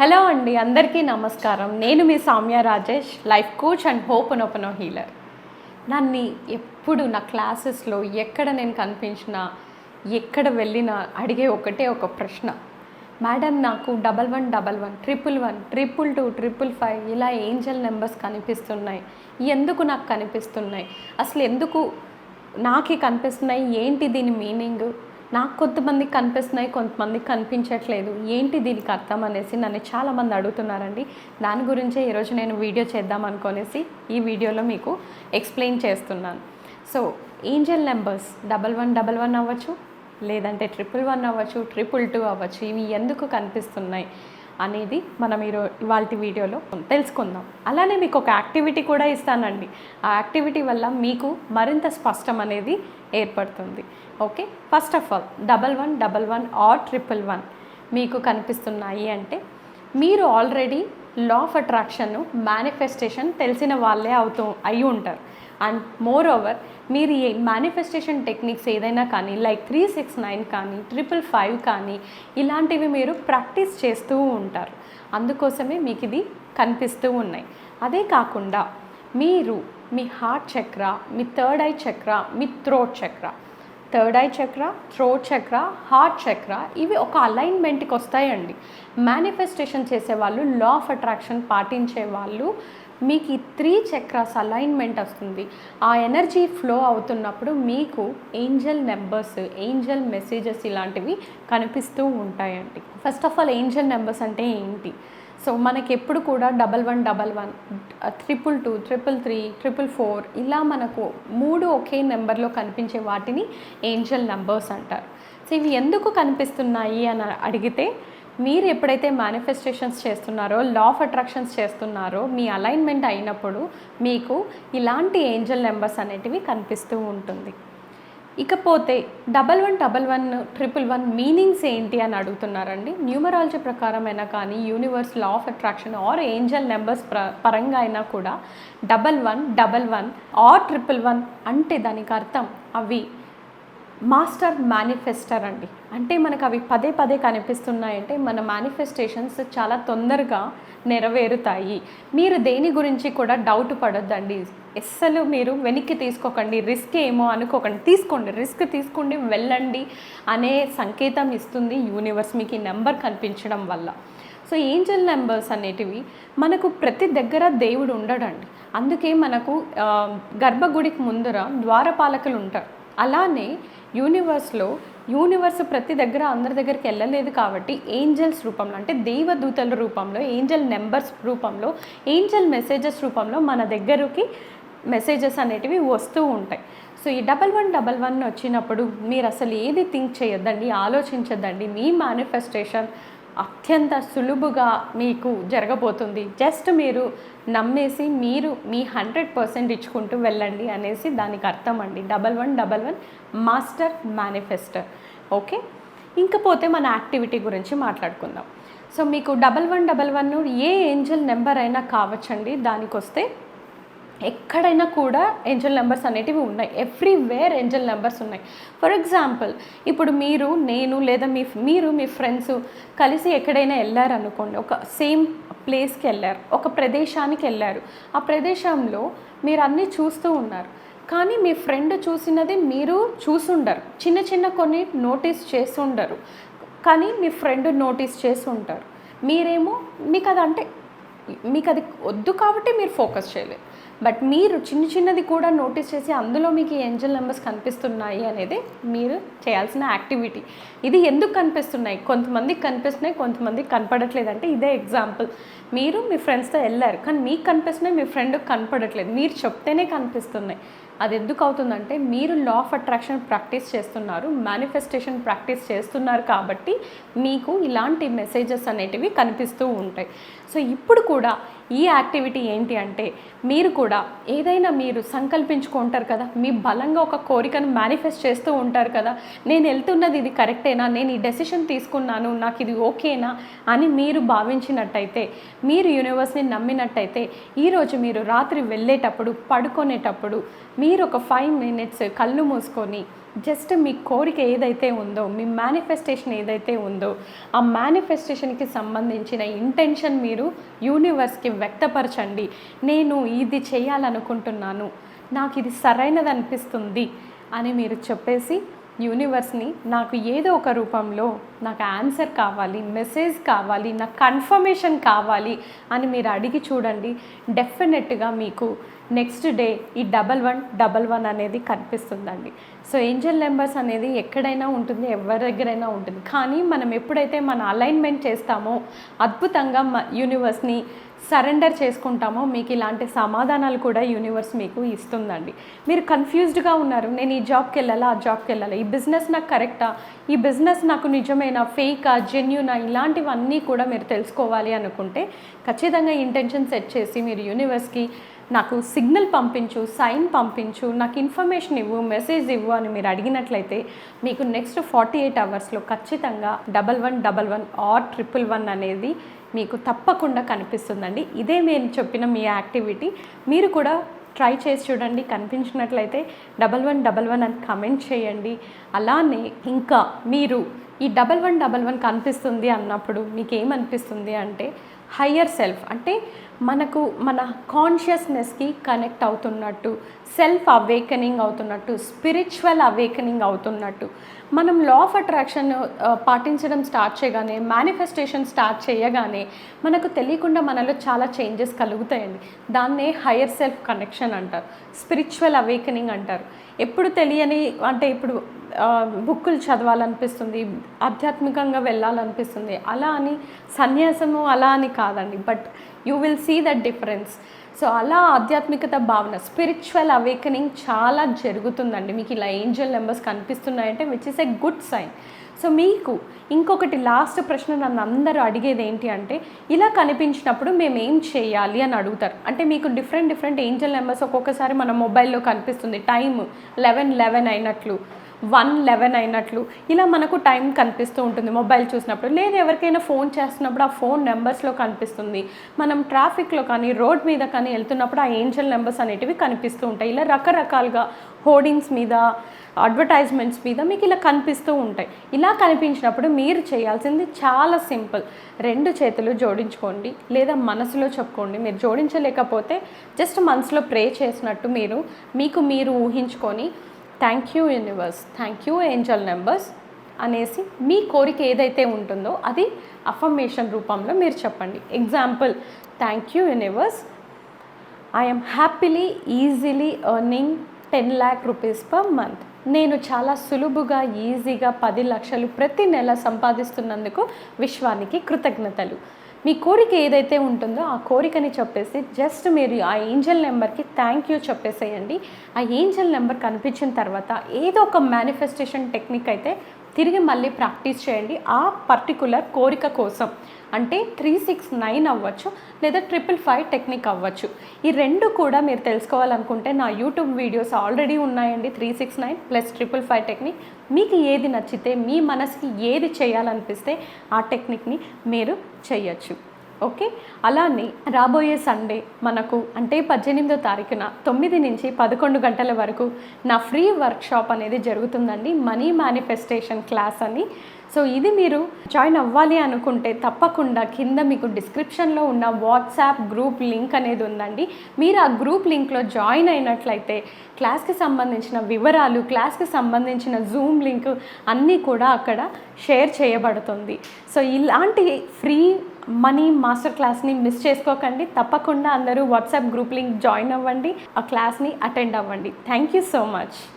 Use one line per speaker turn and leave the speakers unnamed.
Hello అండి అందరికీ నమస్కారం. నేను మీ Soumya Rajesh life coach and ho'oponopono healer. నన్ను ఎప్పుడు నా క్లాసెస్లో ఎక్కడ నేను కనిపించినా ఎక్కడ వెళ్ళినా అడిగే ఒకటే ఒక ప్రశ్న. మేడం నాకు double one double one triple one triple two triple five ఇలా ఏంజల్ నెంబర్స్ కనిపిస్తున్నాయి. ఎందుకు నాకు కనిపిస్తున్నాయి? అసలు ఎందుకు నాకే కనిపిస్తున్నాయి? ఏంటి దీని మీనింగ్? నాకు కొంతమందికి కనిపిస్తున్నాయి కొంతమందికి కనిపించట్లేదు. ఏంటి దీనికి అర్థం అనేసి నన్ను చాలామంది అడుగుతున్నారండి. దాని గురించే ఈరోజు నేను వీడియో చేద్దాం అనుకునేసి ఈ వీడియోలో మీకు ఎక్స్ప్లెయిన్ చేస్తున్నాను. So angel numbers double one double one అవ్వచ్చు లేదంటే ట్రిపుల్ వన్ అవ్వచ్చు ట్రిపుల్ టూ అవ్వచ్చు ఇవి ఎందుకు కనిపిస్తున్నాయి? అనేది మనం ఈరో ఇవాళ వీడియోలో తెలుసుకుందాం. అలానే మీకు ఒక యాక్టివిటీ కూడా ఇస్తానండి. ఆ యాక్టివిటీ వల్ల మీకు మరింత స్పష్టం అనేది ఏర్పడుతుంది. Okay? First of all double one double one or triple one మీకు కనిపిస్తున్నాయి అంటే మీరు already law of attraction manifestation తెలిసిన వాళ్ళే అవుతూ అయి ఉంటారు అండ్ మోర్ ఓవర్ మీరు ఏ మేనిఫెస్టేషన్ టెక్నిక్స్ ఏదైనా కానీ లైక్ త్రీ సిక్స్ నైన్ కానీ ట్రిపుల్ ఫైవ్ కానీ ఇలాంటివి మీరు ప్రాక్టీస్ చేస్తూ ఉంటారు. అందుకోసమే మీకు ఇది కనిపిస్తూ ఉన్నాయి. అదే కాకుండా మీరు మీ హార్ట్ చక్ర మీ థర్డ్ ఐ చక్ర మీ థ్రోట్ చక్ర థర్డ్ ఐ చక్ర థ్రోట్ చక్ర హార్ట్ చక్ర ఇవి ఒక అలైన్మెంట్కి వస్తాయండి. మేనిఫెస్టేషన్ చేసేవాళ్ళు లా ఆఫ్ అట్రాక్షన్ పాటించే వాళ్ళు మీకు ఈ త్రీ చక్రాస్ అలైన్మెంట్ వస్తుంది. ఆ ఎనర్జీ ఫ్లో అవుతున్నప్పుడు మీకు ఏంజల్ నెంబర్స్ ఏంజల్ మెసేజెస్ ఇలాంటివి కనిపిస్తూ ఉంటాయండి. First of all angel numbers అంటే ఏంటి? సో మనకి ఎప్పుడు కూడా double one double one triple two triple three triple four ఇలా మనకు మూడు ఒకే నెంబర్లో కనిపించే వాటిని ఏంజల్ నెంబర్స్ అంటారు. సో ఇవి ఎందుకు కనిపిస్తున్నాయి అని అడిగితే మీరు ఎప్పుడైతే మేనిఫెస్టేషన్స్ చేస్తున్నారో లా ఆఫ్ అట్రాక్షన్స్ చేస్తున్నారో మీ అలైన్మెంట్ అయినప్పుడు మీకు ఇలాంటి ఏంజల్ నెంబర్స్ అనేటివి కనిపిస్తూ ఉంటుంది. ఇకపోతే double one double one triple one meanings ఏంటి అని అడుగుతున్నారండి. న్యూమరాలజీ ప్రకారమైనా కానీ universe law of attraction or angel numbers ప్ర పరంగా అయినా కూడా double one double one or triple one అంటే దానికి అర్థం అవి మాస్టర్ మేనిఫెస్టర్ అండి. అంటే మనకు అవి పదే పదే కనిపిస్తున్నాయంటే మన మేనిఫెస్టేషన్స్ చాలా తొందరగా నెరవేరుతాయి. మీరు దేని గురించి కూడా డౌట్ పడొద్దండి. అస్సలు మీరు వెనక్కి తీసుకోకండి. రిస్క్ ఏమో అనుకోకండి. తీసుకోండి. రిస్క్ తీసుకోండి వెళ్ళండి అనే సంకేతం ఇస్తుంది యూనివర్స్ మీకు ఈ నెంబర్ కనిపించడం వల్ల. సో ఏంజల్ నెంబర్స్ అనేటివి మనకు ప్రతి దగ్గర దేవుడు ఉండడండి. అందుకే మనకు గర్భగుడికి ముందర ద్వారపాలకులు ఉంటారు. అలానే యూనివర్స్లో యూనివర్స్ ప్రతి దగ్గర అందరి దగ్గరికి వెళ్ళలేదు కాబట్టి ఏంజల్స్ రూపంలో అంటే దేవదూతల రూపంలో ఏంజల్ నెంబర్స్ రూపంలో ఏంజల్ మెసేజెస్ రూపంలో మన దగ్గరికి మెసేజెస్ అనేటివి వస్తూ ఉంటాయి. సో ఈ డబల్ వన్ డబల్ వన్ వచ్చినప్పుడు మీరు అసలు ఏది థింక్ చేయొద్దండి ఆలోచించద్దండి మీ మేనిఫెస్టేషన్ అత్యంత సులువుగా మీకు జరగబోతుంది. జస్ట్ మీరు నమ్మేసి మీరు మీ హండ్రెడ్ పర్సెంట్ ఇచ్చుకుంటూ వెళ్ళండి అనేసి దానికి అర్థం అండి. Double one double one master manifester okay? ఇంకపోతే మన యాక్టివిటీ గురించి మాట్లాడుకుందాం. సో మీకు double one double one a angel number అయినా కావచ్చండి. దానికి వస్తే ఎక్కడైనా కూడా ఏంజల్ నెంబర్స్ అనేటివి ఉన్నాయి. ఎవ్రీవేర్ ఏంజల్ నెంబర్స్ ఉన్నాయి. ఫర్ ఎగ్జాంపుల్ ఇప్పుడు మీరు నేను లేదా మీ మీరు మీ ఫ్రెండ్స్ కలిసి ఎక్కడైనా వెళ్ళారు అనుకోండి. ఒక సేమ్ ప్లేస్కి వెళ్ళారు. ఒక ప్రదేశానికి వెళ్ళారు. ఆ ప్రదేశంలో మీరు అన్నీ చూస్తూ ఉన్నారు. కానీ మీ ఫ్రెండ్ చూసినది మీరు చూసుండరు. చిన్న చిన్న కొన్ని నోటీస్ చేస్తుండరు. కానీ మీ ఫ్రెండ్ నోటీస్ చేసి ఉంటారు మీరేమో మీకు అది అంటే మీకు అది వద్దు కాబట్టి మీరు ఫోకస్ చేయలేదు. బట్ మీరు చిన్న చిన్నది కూడా నోటీస్ చేసి అందులో మీకు ఏంజల్ నెంబర్స్ కనిపిస్తున్నాయి అనేది మీరు చేయాల్సిన యాక్టివిటీ. ఇది ఎందుకు కనిపిస్తున్నాయి? కొంతమందికి కనిపిస్తున్నాయి కొంతమందికి కనపడట్లేదు అంటే ఇదే ఎగ్జాంపుల్. మీరు మీ ఫ్రెండ్స్తో వెళ్ళారు కానీ మీకు కనిపిస్తున్నాయి మీ ఫ్రెండ్కి కనపడట్లేదు. మీరు చెప్తేనే కనిపిస్తున్నాయి అది ఎందుకు అవుతుందంటే మీరు లా ఆఫ్ అట్రాక్షన్ ప్రాక్టీస్ చేస్తున్నారు మేనిఫెస్టేషన్ ప్రాక్టీస్ చేస్తున్నారు కాబట్టి మీకు ఇలాంటి మెసేజెస్ అనేటివి కనిపిస్తూ ఉంటాయి. సో ఇప్పుడు కూడా ఈ యాక్టివిటీ ఏంటి అంటే మీరు కూడా ఏదైనా మీరు సంకల్పించుకుంటారు కదా మీ బలంగా ఒక కోరికను మేనిఫెస్ట్ చేస్తూ ఉంటారు కదా నేను వెళ్తున్నది ఇది కరెక్టేనా నేను ఈ డెసిషన్ తీసుకున్నాను నాకు ఇది ఓకేనా అని మీరు భావించినట్టయితే మీరు యూనివర్స్ని నమ్మినట్టయితే ఈరోజు మీరు రాత్రి వెళ్ళేటప్పుడు పడుకునేటప్పుడు మీరు ఒక ఫైవ్ మినిట్స్ కళ్ళు మూసుకొని జస్ట్ మీ కోరిక ఏదైతే ఉందో మీ మేనిఫెస్టేషన్ ఏదైతే ఉందో ఆ మేనిఫెస్టేషన్కి సంబంధించిన ఇంటెన్షన్ మీరు యూనివర్స్కి వ్యక్తపరచండి. నేను ఇది చేయాలనుకుంటున్నాను. నాకు ఇది సరైనది అనిపిస్తుంది అని మీరు చెప్పేసి యూనివర్స్ని నాకు ఏదో ఒక రూపంలో నాకు ఆన్సర్ కావాలి మెసేజ్ కావాలి నాకు కన్ఫర్మేషన్ కావాలి అని మీరు అడిగి చూడండి. డెఫినెట్గా మీకు నెక్స్ట్ డే ఈ డబల్ వన్ డబల్ వన్ అనేది కనిపిస్తుందండి. సో ఏంజల్ నెంబర్స్ అనేది ఎక్కడైనా ఉంటుంది ఎవరి దగ్గరైనా ఉంటుంది. కానీ మనం ఎప్పుడైతే మన అలైన్మెంట్ చేస్తామో అద్భుతంగా మ యూనివర్స్ని సరెండర్ చేసుకుంటామో మీకు ఇలాంటి సమాధానాలు కూడా యూనివర్స్ మీకు ఇస్తుందండి. మీరు కన్ఫ్యూజ్డ్గా ఉన్నారు నేను ఈ జాబ్కి వెళ్ళాలా ఆ జాబ్కి వెళ్ళాలా? ఈ బిజినెస్ నాకు కరెక్టా? ఈ బిజినెస్ నాకు నిజమైన? ఫేకా? జెన్యునా? ఇలాంటివన్నీ కూడా మీరు తెలుసుకోవాలి అనుకుంటే ఖచ్చితంగా ఇంటెన్షన్ సెట్ చేసి మీరు యూనివర్స్కి నాకు సిగ్నల్ పంపించు సైన్ పంపించు నాకు ఇన్ఫర్మేషన్ ఇవ్వు మెసేజ్ ఇవ్వు అని మీరు అడిగినట్లయితే మీకు నెక్స్ట్ ఫార్టీ ఎయిట్ అవర్స్లో ఖచ్చితంగా double one double one or triple one అనేది మీకు తప్పకుండా కనిపిస్తుందండి. ఇదే నేను చెప్పిన మీ యాక్టివిటీ. మీరు కూడా ట్రై చేసి చూడండి. కనిపించినట్లయితే డబల్ వన్ డబల్ వన్ అని కమెంట్ చేయండి. అలానే ఇంకా మీరు ఈ డబల్ వన్ డబల్ వన్ కనిపిస్తుంది అన్నప్పుడు మీకు ఏమనిపిస్తుంది అంటే హయ్యర్ సెల్ఫ్ అంటే మనకు మన కాన్షియస్నెస్కి కనెక్ట్ అవుతున్నట్టు సెల్ఫ్ అవేకనింగ్ అవుతున్నట్టు స్పిరిచువల్ అవేకనింగ్ అవుతున్నట్టు. మనం లా ఆఫ్ అట్రాక్షన్ పాటించడం స్టార్ట్ చేయగానే మేనిఫెస్టేషన్ స్టార్ట్ చేయగానే మనకు తెలియకుండా మనలో చాలా చేంజెస్ కలుగుతాయండి. దాన్నే హయ్యర్ సెల్ఫ్ కనెక్షన్ అంటారు. స్పిరిచువల్ అవేకనింగ్ అంటారు. ఎప్పుడు తెలియని అంటే ఇప్పుడు బుక్కులు చదవాలనిపిస్తుంది ఆధ్యాత్మికంగా వెళ్ళాలనిపిస్తుంది. అలా అని సన్యాసము అలా అని కాదండి but you will see that difference. So అలా ఆధ్యాత్మికత భావన స్పిరిచువల్ అవేకనింగ్ చాలా జరుగుతుందండి. మీకు ఇలా Angel numbers కనిపిస్తున్నాయంటే which is a good sign so మీకు ఇంకొకటి లాస్ట్ ప్రశ్న నన్ను అందరూ అడిగేది ఏంటి అంటే ఇలా కనిపించినప్పుడు మేము ఏం చేయాలి అని అడుగుతారు. అంటే మీకు డిఫరెంట్ డిఫరెంట్ ఏంజల్ నెంబర్స్ ఒక్కొక్కసారి మన మొబైల్లో కనిపిస్తుంది. టైం లెవెన్ లెవెన్ అయినట్లు. వన్ లెవెన్ అయినట్లు. ఇలా మనకు టైం కనిపిస్తూ ఉంటుంది మొబైల్ చూసినప్పుడు. లేదా ఎవరికైనా ఫోన్ చేస్తున్నప్పుడు ఆ ఫోన్ నెంబర్స్లో కనిపిస్తుంది. మనం ట్రాఫిక్లో కానీ రోడ్ మీద కానీ వెళ్తున్నప్పుడు ఆ ఏంజల్ నెంబర్స్ అనేటివి కనిపిస్తూ ఉంటాయి. ఇలా రకరకాలుగా హోర్డింగ్స్ మీద అడ్వర్టైజ్మెంట్స్ మీద మీకు ఇలా కనిపిస్తూ ఉంటాయి. ఇలా కనిపించినప్పుడు మీరు చేయాల్సింది చాలా సింపుల్. రెండు చేతులు జోడించుకోండి. లేదా మనసులో చెప్పుకోండి. మీరు జోడించలేకపోతే జస్ట్ మనసులో ప్రే చేసినట్టు మీరు మీకు మీరు ఊహించుకొని thank you universe thank you angel numbers అనేసి మీ కోరిక ఏదైతే ఉంటుందో అది అఫర్మేషన్ రూపంలో మీరు చెప్పండి. Example thank you universe I'm happily easily earning ten lakh rupees per month నేను చాలా సులువుగా ఈజీగా పది లక్షలు ప్రతి నెల సంపాదిస్తున్నందుకు విశ్వానికి కృతజ్ఞతలు. మీ కోరిక ఏదైతే ఉంటుందో ఆ కోరికని చెప్పేసి జస్ట్ మీరు ఆ ఏంజల్ నెంబర్కి థ్యాంక్ యూ చెప్పేసేయండి. ఆ ఏంజల్ నెంబర్ కనిపించిన తర్వాత ఏదో ఒక మేనిఫెస్టేషన్ టెక్నిక్ అయితే తిరిగి మళ్ళీ ప్రాక్టీస్ చేయండి. ఆ పర్టికులర్ కోరిక కోసం. అంటే త్రీ సిక్స్ నైన్ అవ్వచ్చు లేదా ట్రిపుల్ ఫైవ్ టెక్నిక్ అవ్వచ్చు. ఈ రెండు కూడా మీరు తెలుసుకోవాలనుకుంటే నా యూట్యూబ్ వీడియోస్ ఆల్రెడీ ఉన్నాయండి. Three six nine plus triple five technique మీకు ఏది నచ్చితే మీ మనసుకి ఏది చేయాలనిపిస్తే ఆ టెక్నిక్ని మీరు చేయొచ్చు. ఓకే? అలానే రాబోయే సండే మనకు అంటే పద్దెనిమిదో తారీఖున తొమ్మిది నుంచి పదకొండు గంటల వరకు నా ఫ్రీ వర్క్షాప్ అనేది జరుగుతుందండి. మనీ మేనిఫెస్టేషన్ క్లాస్ అని. సో ఇది మీరు జాయిన్ అవ్వాలి అనుకుంటే తప్పకుండా కింద మీకు డిస్క్రిప్షన్లో ఉన్న వాట్సాప్ గ్రూప్ లింక్ అనేది ఉందండి. మీరు ఆ గ్రూప్ లింక్లో జాయిన్ అయినట్లయితే క్లాస్కి సంబంధించిన వివరాలు క్లాస్కి సంబంధించిన జూమ్ లింక్ అన్నీ కూడా అక్కడ షేర్ చేయబడుతుంది. సో ఇలాంటి ఫ్రీ మనీ మాస్టర్ క్లాస్ని మిస్ చేసుకోకండి. తప్పకుండా అందరూ వాట్సాప్ గ్రూప్ లింక్ జాయిన్ అవ్వండి. ఆ క్లాస్ని అటెండ్ అవ్వండి. Thank you so much